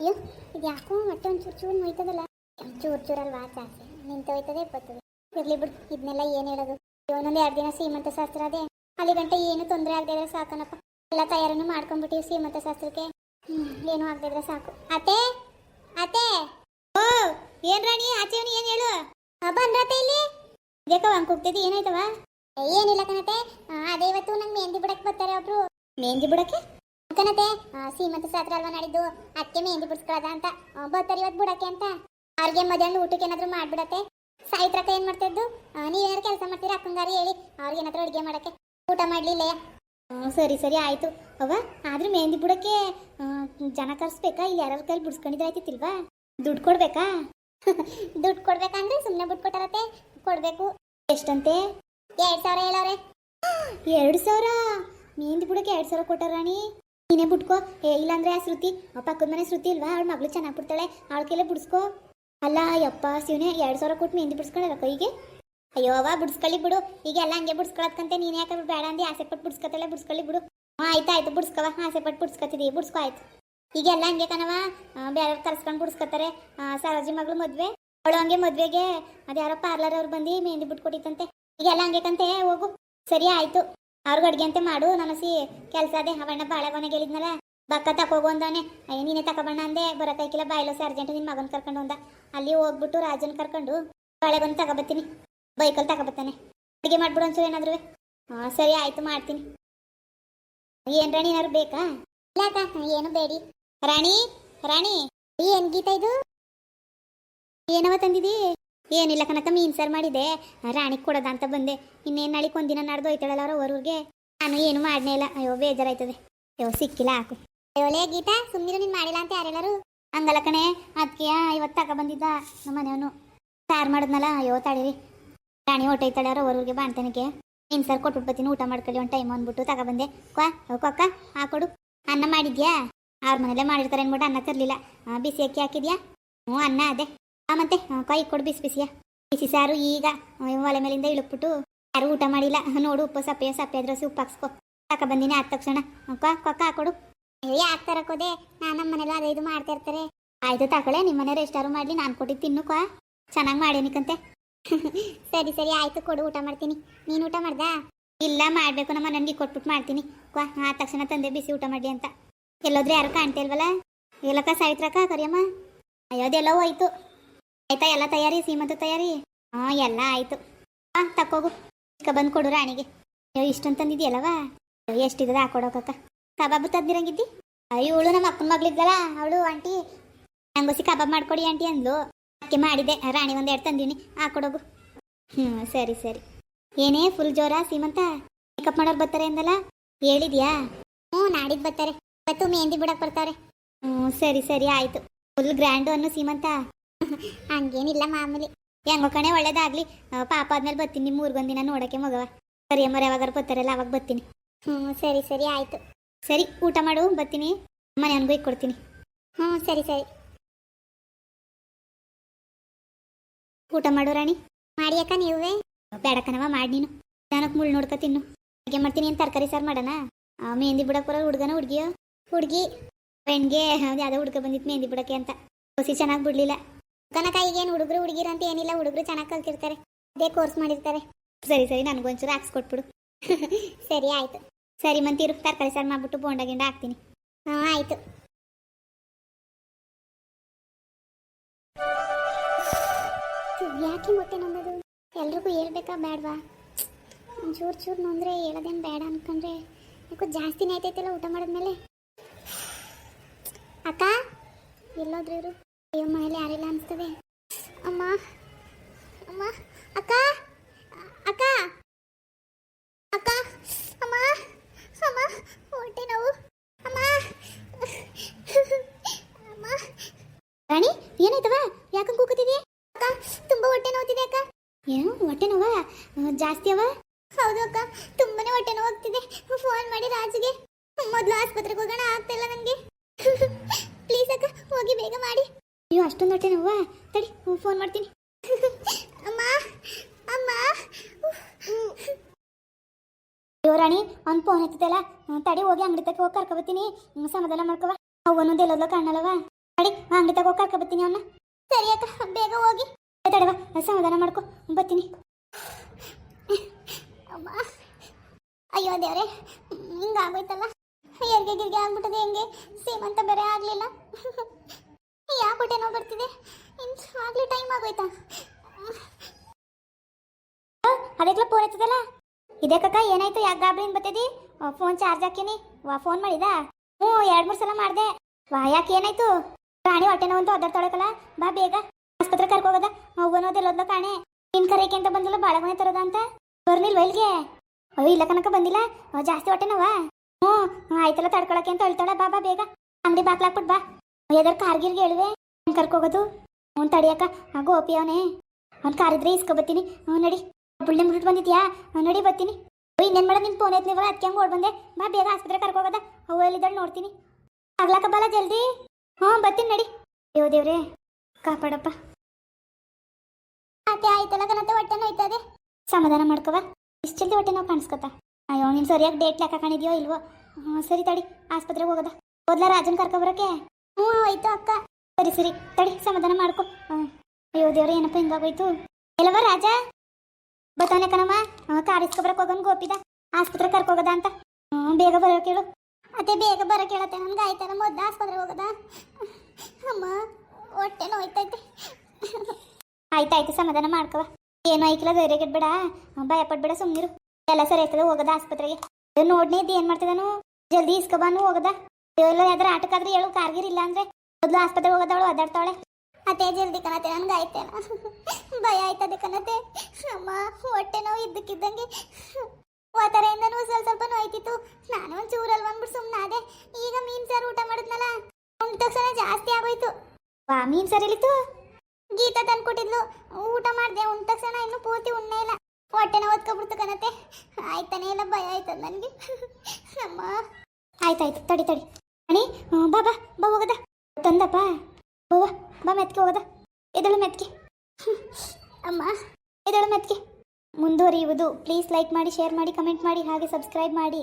ಅಯ್ಯೋ ಇದು ಯಾಕೋ ಮತ್ತೆ ಒಂದು ಚೂರು ನೋಯ್ತದಲ್ಲ ಚೂರು ಚೂರಲ್ಲಿ ವಾಚ ಆಸೆ ನಿಂತೋಯ್ತದೆ ಬರ್ತದೆ ಇರ್ಲಿ ಬಿಡು ಇದನ್ನೆಲ್ಲ ಏನು ಹೇಳೋದು? ಒಂದೊಂದು ಎರಡು ದಿನ ಸೀಮಂತ ಶಾಸ್ತ್ರ ಅದೇ. ಅಲ್ಲಿ ಗಂಟೆ ಏನು ತೊಂದರೆ ಆಗದೆ ಇದ್ರೆ ಸಾಕನಪ್ಪ. ಎಲ್ಲ ತಯಾರನ್ನು ಮಾಡ್ಕೊಂಡ್ಬಿಟ್ಟಿವಿ ಸೀಮಂತ ಶಾಸ್ತ್ರಕ್ಕೆ. ಏನು ಆಗದೆ ಇದ್ರೆ ಸಾಕು. ಅತ್ತೆ? ಅತ್ತೆ? ಓ ಏನ್ ರಾಣಿ ಆಚೆ ಏನು ಹೇಳು? ಬಂದ್ರತೆ ಇಲ್ಲಿ? ಬೇಕವ ಹಂಗ್ ಕೂಗ್ತಿದ್ದಿ? ಏನಾಯ್ತವ? ಏನಿಲ್ಲ ಕಣತೆ ಅದೇ ಇವತ್ತು ನಂಗೆ ಮೆಹಂದಿ ಬಿಡಕ್ಕೆ ಬರ್ತಾರೆ ಒಬ್ರು. ಮೆಹಂದಿ ಬಿಡಕ್ಕೆ? ಕಣತೆ ಆ, ಸೀಮಂತ ಸಾತ್ರ ಅಲ್ವಾ ನಾಡಿದ್ದು ಅಕ್ಕೆ ಮೆಹಂದಿ ಬಿಡಿಸ್ಕೊಳದ ಅಂತ ಬರ್ತಾರೆ ಇವತ್ತು ಬಿಡಕ್ಕೆ ಅಂತ. ಅವ್ರಿಗೆ ಮಧ್ಯಾಹ್ನ ಊಟಕ್ಕೆ ಏನಾದ್ರು ಮಾಡ್ಬಿಡತ್ತೆ. ಸಾಯಿತ್ರಕ್ಕ ಏನು ಮಾಡ್ತಾ ಇದ್ದು? ನೀವೇನಾದ್ರು ಕೆಲಸ ಮಾಡ್ತೀರಾ? ಅಕ್ಕಂಗಾರಿ ಹೇಳಿ ಅವ್ರಿಗೆ ಏನಾದ್ರು ಅಡುಗೆ ಮಾಡಕ್ಕೆ. ಊಟ ಮಾಡ್ಲಿಲ್ಲ ಸರಿ ಸರಿ ಆಯ್ತು. ಅವ್ವ ಆದ್ರೂ ಮೆಹಂದಿ ಬಿಡಕ್ಕೆ ಜನ ಕರ್ಸ್ಬೇಕಾ? ಇಲ್ಲಿ ಯಾರ್ಯಾರ ಕೈಲಿ ಬಿಡ್ಸ್ಕೊಂಡಿದ್ರೆ ಆಯ್ತಿಲ್ವಾ ದುಡ್ಡು ಕೊಡ್ಬೇಕಾ? ದುಡ್ಡು ಕೊಡ್ಬೇಕಂದ್ರೆ ಸುಮ್ಮನೆ ಬಿಟ್ಟು ಕೊಟ್ಟಾರತ್ತೆ ಕೊಡ್ಬೇಕು. ಎಷ್ಟಂತೆ? ಎರಡು ಸಾವಿರ ಹೇಳವ್ರೆ ಎರಡು ಸಾವಿರ? ಮೆಹಂದಿ ಬಿಡಕ್ಕೆ ಎರಡು ಸಾವಿರ ಕೊಟ್ಟಾರ ರಾಣಿ. ನೀನೇ ಬಿಟ್ಕೋ. ಏ, ಇಲ್ಲಾಂದ್ರೆ ಶ್ರುತಿ ಪಕ್ಕದ ಮನೆ ಶ್ರುತಿ ಇಲ್ವಾ? ಅವಳ ಮಗಳು ಚೆನ್ನಾಗಿ ಬಿಡ್ತಾಳೆ. ಅವಳ ಕೈಲೇ ಬಿಡಿಸ್ಕೋ. ಅಲ್ಲ ಯಪ್ಪ ಶಿವನೇ, ಎರಡು ಸಾವಿರ ಕೊಟ್ಟು ಮೆಹಂದಿ ಬಿಡಿಸ್ಕೊಳ್ಳಲ್ಲ ಕೈಗೆ? ಅಯ್ಯೋ ಅವ ಬಿಡಿಸ್ಕೊಳ್ಳಿ ಬಿಡು. ಈಗ ಎಲ್ಲ ಹಂಗೆ ಬಿಡಿಸ್ಕೊಳಕ್ಕಂತೆ ನೀನು ಯಾಕೆ ಬೇಡ ಅಂದಿ? ಆಸೆ ಪಟ್ಟು ಬಿಡಿಸ್ಕೊತಾಳೆ, ಬಿಡಿಸ್ಕೊಳ್ಳಿ ಬಿಡು. ಹಾಂ, ಆಯ್ತು ಆಯ್ತು ಬಿಡಿಸ್ಕವ ಆಸೆ ಪಟ್ಟು ಬಿಡಿಸ್ಕೊತಿದ್ದೀವಿ ಬಿಡಿಸ್ಕೊ, ಆಯ್ತು. ಈಗೆಲ್ಲ ಹಂಗೆ ಕಣವ ಬೇರೆ ಕರ್ಸ್ಕೊಂಡು ಬಿಡಿಸ್ಕೊತಾರೆ. ಸರೋಜಿ ಮಗಳು ಮದ್ವೆ. ಅವಳು ಹಂಗೆ ಮದ್ವೆಗೆ ಅದ್ಯಾರೋ ಪಾರ್ಲರ್ ಅವ್ರು ಬಂದು ಮೆಹಂದಿ ಬಿಟ್ಕೊಟ್ಟಿತ್ತಂತೆ. ಈಗೆಲ್ಲ ಹಂಗೆ ಕಂತೆ, ಹೋಗು. ಸರಿ, ಆಯ್ತು. ಅವ್ರಿಗೆ ಅಡುಗೆ ಅಂತೆ ಮಾಡು ನಮಸಿ ಕೆಲಸ ಅದೇ. ಅವಣ್ಣ ಬಾಳೆಗೊನೆಗೆ ಗೆಲಿದ್ನಲ್ಲ ಬಕ್ಕ ತಕೋಗು ಅಂದಾನೆ. ಅಯ್ಯ, ನೀನೇ ತಕೊಬಣ್ಣ ಅಂದೆ. ಬರಕೈಕಿಲ್ಲ ಬಾಯ್ಲೋ ಅರ್ಜೆಂಟ್ ನಿನ್ನ ಮಗನ ಕರ್ಕೊಂಡು ಅಂದ. ಅಲ್ಲಿ ಹೋಗ್ಬಿಟ್ಟು ರಾಜನ್ ಕರ್ಕೊಂಡು ಬಾಳೆಗೊನೆ ತಗೊಬತ್ತೀನಿ ಬೈಕಲ್ಲಿ ತಗೊಬತ್ತಾನೆ ಅಡುಗೆ ಮಾಡ್ಬಿಡು ಒಂಚೂರು ಏನಾದ್ರು ಹಾಂ, ಸರಿ, ಆಯ್ತು, ಮಾಡ್ತೀನಿ. ಏನು ರಾಣಿ, ಏನಾದ್ರು ಬೇಕಾ? ಇಲ್ಲ ಏನು ಬೇಡಿ. ರಾಣಿ ರಾಣಿ, ಏನ್ ಗೀತ ಇದು? ಏನವ ತಂದಿದಿ? ಏನಿಲ್ಲ ಕನಕ ಮೀನ್ ಸರ್ ಮಾಡಿದೆ. ರಾಣಿ ಕೊಡದ ಅಂತ ಬಂದೆ. ಇನ್ನೇನು ನಾಳಿಗೆ ಒಂದಿನ ನಾಡ್ದು ಹೋಯ್ತಾಳಲ್ಲ ನಾನು ಏನು ಮಾಡ್ನೇ ಇಲ್ಲ. ಅಯ್ಯೋ, ಬೇಜಾರಾಯ್ತದೆ. ಅಯ್ಯೋ, ಸಿಕ್ಕಿಲ್ಲ, ಹಾಕು. ಅಯ್ಯೋ, ಲೇ ಗೀತಾ ಸುಮ್ಮನೆ ನೀನು ಮಾಡಿಲ್ಲ ಅಂತ ಯಾರೆಲ್ಲರೂ? ಹಂಗಲ್ಲ ಕಣೆ ಅದಕ್ಕೆ ಇವತ್ತು ತಕ ಬಂದಿದ್ದ ನಮ್ಮ ಮನೆಯವನು. ಸಾರು ಮಾಡಿದ್ನಲ್ಲ, ಅಯ್ಯೋ, ತಡೀರಿ. ರಾಣಿ ಹೊಟ್ಟೈತಾಳೆ ಅವ್ರ ಅವ್ರಿಗೆ ಬಾಣ್ತನಕ್ಕೆ ಮೀನ್ ಸರ್ ಕೊಟ್ಬಿಟ್ಟು ಬರ್ತೀನಿ, ಊಟ ಮಾಡ್ಕೊಳ್ಳಿ ಒಂದು ಟೈಮ್ ಅಂದ್ಬಿಟ್ಟು ತಗೊಬಂದೆ ಕ್ವಾ ಕೊಕ್ಕ ಹಾಕೊಡು ಅನ್ನ ಮಾಡಿದ್ಯಾ? ಅವ್ರ ಮನೇಲೆ ಮಾಡಿರ್ತಾರೆ ಅಂದ್ಬಿಟ್ಟು ಅನ್ನ ತರಲಿಲ್ಲ. ಬಿಸಿ ಅಕ್ಕಿ ಹಾಕಿದ್ಯಾ? ಹ್ಞೂ, ಅನ್ನ ಅದೇ. ಮತ್ತೆ ಆ, ಕೈ ಕೊಡು ಬಿಸಿ ಬಿಸಿಯ. ಬಿಸಿ ಸಾರು ಈಗ ಒಲೆ ಮೇಲಿಂದ ಇಳುಕ್ಬಿಟ್ಟು ಯಾರು ಊಟ ಮಾಡಿಲ್ಲ. ನೋಡು ಉಪ್ಪು ಸಪ್ಪೆ ಸಪ್ಪೆ ಅದ್ರ ಉಪ್ಪು ಹಾಕ್ಸ್ಕೊ. ಕಾಕ ಬಂದಿನಿ ಆದ ತಕ್ಷಣ. ಕೊಕ್ಕ ಹಾಕೊಡು ಯಾಕೆ ತರಕೋದೆ? ನಾನು ನಮ್ಮ ಮನೇಲಿ ಅದೇ ಇದು ಮಾಡ್ತಾ ಇರ್ತಾರೆ. ಆಯ್ತು ತಕೊಳೆ ನಿಮ್ಮ ಮನೆ ಎಷ್ಟಾರು ಮಾಡಲಿ ನಾನು ಕೊಟ್ಟಿದ್ದು ತಿನ್ನು ಕ್ವಾ ಚೆನ್ನಾಗಿ ಮಾಡೇನಿಕಂತೆ ಸರಿ ಸರಿ ಆಯ್ತು ಕೊಡು ಊಟ ಮಾಡ್ತೀನಿ. ನೀನು ಊಟ ಮಾಡ್ದಾ? ಇಲ್ಲ ಮಾಡಬೇಕು ನಮ್ಮ ನನಗೆ ಕೊಟ್ಬಿಟ್ಟು ಮಾಡ್ತೀನಿ. ಕ್ವಾ ಆ ತಕ್ಷಣ ತಂದೆ ಬಿಸಿ ಊಟ ಮಾಡಿ ಅಂತ. ಎಲ್ಲೋದ್ರೆ ಯಾರು ಕಾಣ್ತಾ ಇಲ್ವಲ್ಲ? ಎಲ್ಲಕ್ಕ ಸಾವಿತ್ರಕ್ಕ ಕರಿಯಮ್ಮ? ಅಯ್ಯೋ ಅದೆಲ್ಲ ಹೋಯ್ತು. ಆಯ್ತಾ, ಎಲ್ಲ ತಯಾರಿ, ಸೀಮಂತ ತಯಾರಿ? ಹಾ, ಎಲ್ಲ ಆಯ್ತು. ಹಾ ತಕ್ಕೋಗು. ಚಿಕ್ಕ ಬಂದು ಕೊಡು ರಾಣಿಗೆ. ಅಯ್ಯೋ, ಇಷ್ಟೊಂದು ತಂದಿದ್ಯಲ್ಲವಾ? ಎಷ್ಟಿದೆ ಹಾಕೊಡೋಕಕ್ಕ ಕಬಾಬ್ ತಂದಿರಂಗಿದ್ದಿ? ಅಯ್ಯೋ, ಇವಳು ನಮ್ಮ ಅಕ್ಕನ ಮಗಳಿದ್ದಲ್ಲ ಅವಳು ಆಂಟಿ. ನಂಗೋಸಿ ಕಬಾಬ್ ಮಾಡ್ಕೊಡಿ ಆಂಟಿ ಅಂದ್ಲು. ಅಕ್ಕಿ ಮಾಡಿದೆ. ರಾಣಿ ಒಂದೆರಡು ತಂದೀನಿ ಹಾಕೊಡೋಗು ಹ್ಞೂ ಸರಿ ಸರಿ. ಏನೇ ಫುಲ್ ಜೋರ, ಸೀಮಂತ? ಮೇಕಪ್ ಮಾಡೋರು ಬರ್ತಾರೆ ಅಂದಲ್ಲ? ಹೇಳಿದ್ಯಾ? ಹ್ಞೂ ನಾಡಿದ್ದು ಬರ್ತಾರೆ. ಇವತ್ತು ಮೆಹಂದಿ ಬಿಡಕ್ಕೆ ಬರ್ತಾರೆ. ಹ್ಞೂ, ಸರಿ ಸರಿ, ಆಯ್ತು. ಫುಲ್ ಗ್ರ್ಯಾಂಡು ಅನ್ನು ಸೀಮಂತ. ಹಂಗೇನಿಲ್ಲ ಮಾಮೂಲಿ. ಹೆಂಗೋ ಕಣೆ, ಒಳ್ಳೇದಾಗ್ಲಿ. ಪಾಪ ಆದ್ಮೇಲೆ ಬರ್ತೀನಿ ನಿಮ್ಮ ದಿನ ನೋಡಕ್ಕೆ ಮಗವ. ಸರಿ ಅಮ್ಮರ ಯಾವಾಗಾರು ಬರ್ತಾರಲ್ಲ, ಅವಾಗ ಬರ್ತೀನಿ. ಹ್ಞೂ ಸರಿ ಸರಿ, ಆಯ್ತು. ಸರಿ, ಊಟ ಮಾಡು, ಬರ್ತೀನಿ. ಮನೆಯವನಿಗೂ ಇಕ್ಕೊಡ್ತೀನಿ ಹ್ಞೂ ಸರಿ ಸರಿ. ಊಟ ಮಾಡು, ರಾಣಿ. ಮಾಡಿ ಅಕ್ಕ ನೀವೇ? ಬೇಡಕ್ಕನವ ಮಾಡಿ ನೀನು. ನನಗೆ ಮುಳ್ಳು ನೋಡ್ಕೊ ತಿನ್ನು. ಅಡುಗೆ ಮಾಡ್ತೀನಿ, ಏನು ತರಕಾರಿ ಸಾರು ಮಾಡೋಣ? ಮೆಹಂದಿ ಬಿಡಕ್ಕೆ ಬರೋ ಹುಡುಗನ ಹುಡುಗಿಯೋ? ಹುಡುಗಿ. ಫ್ರೆಂಡ್ಗೆ ಯಾವುದೋ ಹುಡುಗ ಬಂದಿತ್ತು ಮೆಹಂದಿ ಬಿಡಕ್ಕೆ ಅಂತ. ಹೊಸಿ ಚೆನ್ನಾಗಿ ಬಿಡ್ಲಿಲ್ಲ. ಈಗೇನು ಹುಡುಗರು ಹುಡುಗಿರು ಅಂತ ಏನಿಲ್ಲ, ಹುಡುಗರು ಚೆನ್ನಾಗಿ ಕಲ್ತಿರ್ತಾರೆ. ಅದೇ ಕೋರ್ಸ್ ಮಾಡಿರ್ತಾರೆ. ಸರಿ ಸರಿ ನನಗೊಂಚೂರು ಹಾಕ್ಸ್ಕೊಟ್ಬಿಡು ಸರಿ, ಆಯ್ತು. ಸರಿ, ಮಂತಿರು, ತರಕಾರಿ ಸಾರು ಮಾಡ್ಬಿಟ್ಟು ಬೋಂಡ ಗಿಂಡ ಹಾಕ್ತೀನಿ. ಹಾಂ, ಆಯ್ತು. ಯಾಕೆ ಮೊಟ್ಟೆ ನೊಂದದು? ಎಲ್ರಿಗೂ ಹೇಳ್ಬೇಕಾ ಬೇಡವಾ ಚೂರು ಚೂರು ನೊಂದ್ರೆ ಹೇಳೋದೇನು ಬೇಡ ಅನ್ಕೊಂಡ್ರೆ ಯಾಕೋ ಜಾಸ್ತಿನೇ ಆಯ್ತೈತಲ್ಲ ಊಟ ಮಾಡಿದ್ಮೇಲೆ? ಅಕ್ಕ, ಎಲ್ಲೋದ್ರು ಇವರು ಅಯ್ಯೋ ಮನೇಲಿ ಯಾರಿಲ್ಲ ಅನ್ಸ್ತದೆ. ಅಮ್ಮ ಅಮ್ಮ ಅಕ್ಕ ಅಕ್ಕ ಅಕ್ಕ ಅಮ್ಮ ಅಮ್ಮ ಹೊಟ್ಟೆ ನೋವು ಅಮ್ಮ ಅಮ್ಮ ರಾಣಿ ಏನಾಯ್ತವ ಯಾಕಂಗ್ ಕೂಗುತ್ತಿದೆ ಅಕ್ಕ ತುಂಬಾ ಹೊಟ್ಟೆ ನೋವುತ್ತಿದೆ ಅಕ್ಕ ಏನು ಹೊಟ್ಟೆ ನೋವಾ ಆ, ಜಾಸ್ತಿ ಅವ ಹೌದು ಅಕ್ಕ ತುಂಬಾನೇ ಹೊಟ್ಟೆ ನೋವು ಆಗ್ತಿದೆ ಫೋನ್ ಮಾಡಿ ರಾಜುಗೆ ಮೊದಲು ಆಸ್ಪತ್ರೆಗೆ ಹೋಗೋಣ ಆಗ್ತಿಲ್ಲ ನನಗೆ ಪ್ಲೀಸ್ ಅಕ್ಕ ಹೋಗಿ ಬೇಗ ಮಾಡಿ ಅಯ್ಯೋ ಅಷ್ಟೊಂದು ಹೊಟ್ಟೆ ನೋವಾ ತಡಿ ಫೋನ್ ಮಾಡ್ತೀನಿ. ಅಮ್ಮ ಅಮ್ಮ. ಅಯ್ಯೋ ರಾಣಿ ಫೋನ್ ಎತ್ತದಲ್ಲ ತಡಿ, ಹೋಗಿ ಅಂಗಡಿ ತಕ್ಕ ಹೋಗಿ ಕರ್ಕೊಬತ್ತೀನಿ ಸಮಾಧಾನ ಮಾಡ್ಕವ ಒಂದೊಂದು ಎಲ್ಲೋದ್ಲ ಕಾಣಲ್ಲವ. ತಡಿ ಅಂಗಡಿ ತಕ್ಕ ಹೋಗಿ ಕರ್ಕೊಬತ್ತೀನಿ ಅವನ್ನ ಸರಿ ಅಕ್ಕ, ಬೇಗ ಹೋಗಿ. ತಡವ, ಸಮಾಧಾನ ಮಾಡ್ಕೊ. ಬರ್ತೀನಿ. ಅಮ್ಮ. ಅಯ್ಯೋ ದೇವ್ರೆ ಹಿಂಗಾಗೋಯ್ತಲ್ಲ ಹೆರಿಗೆ ಗಿರ್ಗೆ ಆಗ್ಬಿಟ್ಟದೆ ಹೆಂಗೆ? ಸೀಮಂತ ಬೇರೆ ಆಗ್ಲಿಲ್ಲ. ಯಾಕೆ ಹೊಟ್ಟೆ ನೋವು ಬರ್ತಿದೆ ಆಗ್ಲಿ ಟೈಮ್ ಆಗೋಯ್ತಾ? ಅದಕ್ಕೆ ಫೋನ್ ಎತ್ತದಲ್ಲ ಇದೇ ಕಕ್ಕ ಏನಾಯ್ತು? ಯಾಕೆ ಗಾಬರಿಯಿಂದ ಬರ್ತದಿ? ಫೋನ್ ಚಾರ್ಜ್ ಹಾಕೀನಿ ವಾ ಫೋನ್ ಮಾಡಿದ? ಹ್ಞೂ, ಎರಡು ಮೂರು ಸಲ ಮಾಡಿದೆ. ವಾ, ಯಾಕೆ ಏನಾಯ್ತು? ಪ್ರಾಣಿ ಹೊಟ್ಟೆ ನೋವು ಅಂತ ಒದ್ದಾಡ್ತಾಳಕಲ್ಲ ಬಾ ಬೇಗ. ಆಸ್ಪತ್ರೆ ಕರ್ಕೋಗದ ಹೋಗೋನೋದೆಲ್ಲೋದ್ಲ ಕಾಣೆ. ನಿನ್ ಕರೆಯಕ್ಕೆ ಅಂತ ಬಂದಿಲ್ಲ ಬಾಳಗೊನೆ ತರೋದ ಅಂತ? ಬರ್ನಿಲ್ವ ಇಲ್ಗೆ ಅಯ್ಯೋ, ಇಲ್ಲ ಕನಕ ಬಂದಿಲ್ಲ. ಜಾಸ್ತಿ ಹೊಟ್ಟೆ ನೋವಾ? ಹ್ಞೂ, ಆಯ್ತಲ್ಲ, ತಡ್ಕೊಳಕ್ಕೆ ಅಂತ ಹೇಳ್ತಾಳ. ಬಾ ಬಾ ಬೇಗ. ಅಂಗಡಿ ಬಾಕ್ಲಾಕ್ಬಿಟ್ ಬಾ. ಎದರ್ ಕಾರ್ಗಿರ್ಗೆ ಹೇಳುವೆ ಕರ್ಕೋಗೋದು? ಅವ್ನು ತಡಿಯಕ್ಕ ಆ ಗೋಪಿ ಅವನೇ. ಅವ್ನು ಕಾರಿದ್ರೆ ಇಸ್ಕೊಬತ್ತೀನಿ. ಅವ್ನು ನಡಿ. ಬುಳ್ಳೆ ಮುಟ್ಟು ಬಂದಿದ್ಯಾ? ಅವ್ನು ನಡಿ ಬರ್ತೀನಿ ಓ ಇನ್ನೇನು ಮಾಡ, ನಿನ್ ಫೋನ್ ಎತ್ನಿವಲ್ಲ ಅದಕ್ಕೆ ಹಂಗೆ ಬಂದೆ. ಬಾ, ಬೇಗ ಆಸ್ಪತ್ರೆ ಕರ್ಕೋಗದ. ಅವು ಎಲ್ಲಿದ್ದಾಳೆ ನೋಡ್ತೀನಿ. ಆಗ್ಲಾಕ ಬಲ್ಲ ಜಲ್ದಿ? ಹ್ಞೂ ಬರ್ತೀನಿ ನಡಿ. ಅಯ್ಯೋ ದೇವ್ರೆ, ಕಾಪಾಡಪ್ಪ. ಅತ್ತೆ ಆಯ್ತಲ್ಲ ಕನತೆ ಹೊಟ್ಟೆ ನೋಯ್ತದೆ. ಸಮಾಧಾನ ಮಾಡ್ಕವ. ಇಷ್ಟು ಜಲ್ದಿ ಹೊಟ್ಟೆ ನಾವು ಕಾಣಿಸ್ಕೊತ. ಅಯ್ಯೋ, ನೀನು ಸರಿಯಾಗಿ ಡೇಟ್ ಲೆಕ್ಕ ಕಾಣಿದ್ಯೋ ಇಲ್ವೋ? ಹ್ಞೂ, ಸರಿ ತಡಿ, ಆಸ್ಪತ್ರೆಗೆ ಹೋಗೋದ. ಹೋದ್ಲ ರಾಜನ್ ಕರ್ಕೊಬರಕ್ಕೆ ಹ್ಞೂ, ಆಯ್ತು ಅಕ್ಕ. ಸರಿ ಸರಿ. ತಡಿ, ಸಮಾಧಾನ ಮಾಡ್ಕೊ. ಅಯ್ಯೋ, ದೇವ್ರೆ, ಏನಪ್ಪ ಹಿಂಗಾಗೋಯ್ತು? ಎಲ್ಲವ ರಾಜ? ಬತಾನೆ ಕಣಮ್ಮ. ಕಾರ್ ಇಸ್ಕೊಬರಕ್ಕೆ ಹೋಗೋನ್ ಗೋಪಿದ. ಆಸ್ಪತ್ರೆ ಕರ್ಕೋಗದ ಅಂತ. ಹ್ಞೂ, ಬೇಗ ಬರೋ ಕೇಳು. ಅದೇ ಬೇಗ ಬರೋ ಕೇಳತ್ತೆ. ನನ್ಗೆ ಆಯ್ತಲ್ಲ, ಮೊದ್ಲು ಆಸ್ಪತ್ರೆಗೆ ಹೋಗದ? ಅಮ್ಮ, ಹೊಟ್ಟೆ ನೋಯ್ತೈತೆ. ಆಯ್ತಾಯ್ತು, ಸಮಾಧಾನ ಮಾಡ್ಕವ ಏನು ಐಕಿಲ್ಲ ಧೈರ್ಯ ಗೆಡ್ಬೇಡ ಭಯ ಪಡ್ಬೇಡ ಸುಮ್ಮನಿರು ಎಲ್ಲ ಸರಿ ಆಯ್ತದ, ಹೋಗದ ಆಸ್ಪತ್ರೆಗೆ. ನೋಡ್ನಿ ಇದ್ದು, ಏನ್ ಮಾಡ್ತಿದಾನು? ಜಲ್ದಿ ಇಸ್ಕೊಬಾನು ಹೋಗದ. ಎಲ್ಲ ಯಾವ್ದಾರ ಆಟಕ್ಕಾದ್ರೆ ಹೇಳು ಕಾರ್ಗಿರ್ ಇಲ್ಲ ಅಂದ್ರೆ ಮೊದ್ಲು ಆಸ್ಪತ್ರೆ ಹೋಗೋದವಳು ಒದ್ದಾಡ್ತಾವಳೆ. ಅದೇ ಜಲ್ದಿ ಕಣತೆ ಹಂಗಾಯ್ತೇನ ಭಯ ಆಯ್ತದೆ ಕಣತೆ. ಅಮ್ಮ, ಹೊಟ್ಟೆ ನೋವು ಇದ್ದಕ್ಕಿದ್ದಂಗೆ. ಒತ್ತರೆಯಿಂದನೂ ಸ್ವಲ್ಪ ಸ್ವಲ್ಪ ನೋಯ್ತಿತ್ತು. ನಾನು ಒಂದು ಚೂರಲ್ಲಿ ಬಂದ್ಬಿಟ್ಟು ಸುಮ್ಮನೆ ಅದೇ ಈಗ ಮೀನ್ ಸಾರು ಊಟ ಮಾಡಿದ್ನಲ್ಲ, ಉಂಡ ತಕ್ಷಣ ಜಾಸ್ತಿ ಆಗೋಯ್ತು. ವಾ, ಮೀನ್ ಸಾರು ಇಳಿತು ಗೀತಾ ತಂದ್ಕೊಟ್ಟಿದ್ಲು. ಊಟ ಮಾಡಿದೆ, ಉಂಡ ತಕ್ಷಣ ಇನ್ನು ಪೂರ್ತಿ ಉಣ್ಣೇ ಇಲ್ಲ. ಹೊಟ್ಟೆನ ಒತ್ಕೊಬಿಡ್ತು ಕಣತೆ. ಆಯ್ತಾನೆ ಇಲ್ಲ, ಭಯ ಆಯ್ತದ ನನಗೆ. ಅಮ್ಮ. ಆಯ್ತಾಯ್ತು, ತಡಿ ತಡಿ. ಅಣಿ ಬಾ ಬಾ ಬಾ ಹೋಗದ. ತಂದಪ್ಪ. ಬಾ ಬಾ ಮೆತ್ಕೆ ಹೋಗದ. ಎದಳು ಮೆತ್ಕೆ? ಅಮ್ಮ, ಎದಳು ಮೆತ್ಕೆ? ಮುಂದುವರಿಯುವುದು. ಪ್ಲೀಸ್ ಲೈಕ್ ಮಾಡಿ ಶೇರ್ ಮಾಡಿ ಕಮೆಂಟ್ ಮಾಡಿ, ಹಾಗೆ ಸಬ್ಸ್ಕ್ರೈಬ್ ಮಾಡಿ.